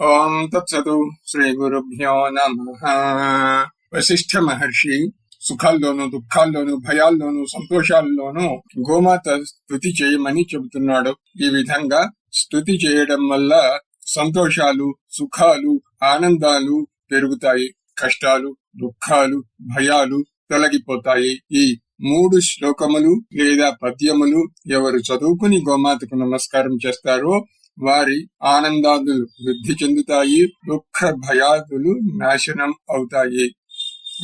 ఓం తత్సతు శ్రీ గురుభ్యో నమ వశిష్ఠ మహర్షి సుఖాల్లోను దుఃఖాల్లోను భయాల్లోనూ సంతోషాల్లోనూ గోమాత స్థుతి చేయమని చెబుతున్నాడు. ఈ విధంగా స్థుతి చేయడం వల్ల సంతోషాలు సుఖాలు ఆనందాలు పెరుగుతాయి. కష్టాలు దుఃఖాలు భయాలు తొలగిపోతాయి. ఈ మూడు శ్లోకములు లేదా పద్యములు ఎవరు చదువుకుని గోమాతకు నమస్కారం చేస్తారో వారి ఆనందాదులు వృద్ధి చెందుతాయి దుఃఖ భయాదులు నాశనం అవుతాయి.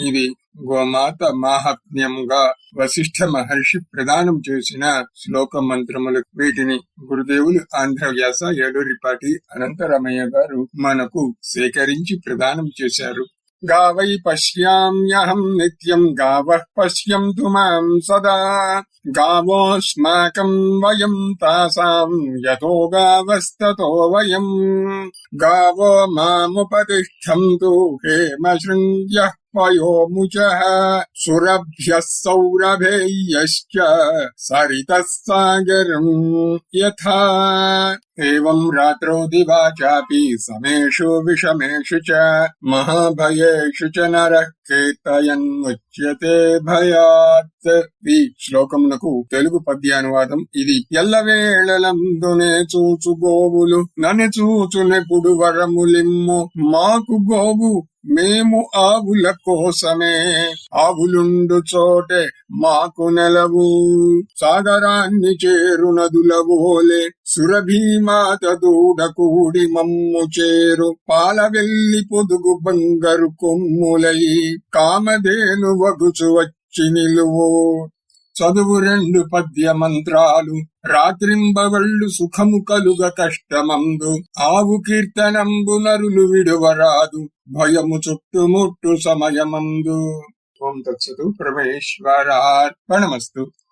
ఇది గోమాత మాహాత్మ్యంగా వశిష్ఠ మహర్షి ప్రదానం చేసిన శ్లోక మంత్రములు. వీటిని గురుదేవులు ఆంధ్రవ్యాస ఏడూరిపాటి అనంతరమయ్య గారు మనకు సేకరించి ప్రదానం చేశారు. गावै पश्याम्यहम् नित्यम् गावः पश्यन्तु माम् सदा। गावोऽस्माकम् वयम् तासाम् यतो गावस्ततो वयम् गावो मामुपतिष्ठन्तु हेम शृङ्ग्यः పయోముచः సురభ్యः సౌరభేయశ్చ సరితः సాగరం యథా एवं रात्रौ दिवा चापि समेषु विषमेषु च महाभयेषु च నరః కీర్తయన్ముచ్యతే భయాత్ ఈ శ్లోకమునకు తెలుగు పద్యానువాదం ఇది ఎల్లవేళలందునే చూచు గోవులు నన్ను చూచునెప్పుడు వరములిమ్ము మాకు గోవు మేము ఆవుల కోసమే ఆవులుండు చోటే మాకు నెలవు. సాగరాన్ని చేరు నదుల ఓలే సురభీమాత దూడ కూడి మమ్ము చేరు. పాల వెల్లి పొదుగు బంగారు కొమ్ములై కామధేను వగుచు వచ్చి నిలువు. చదువు రెండు పద్య మంత్రాలు రాత్రింబవళ్ళు సుఖము కలుగ కష్టమందు ఆవు కీర్తనంబు నరులు విడువరాదు భయము చుట్టుముట్టు సమయమందు. ఓం తత్సతు పరమేశ్వరార్పణమస్తు.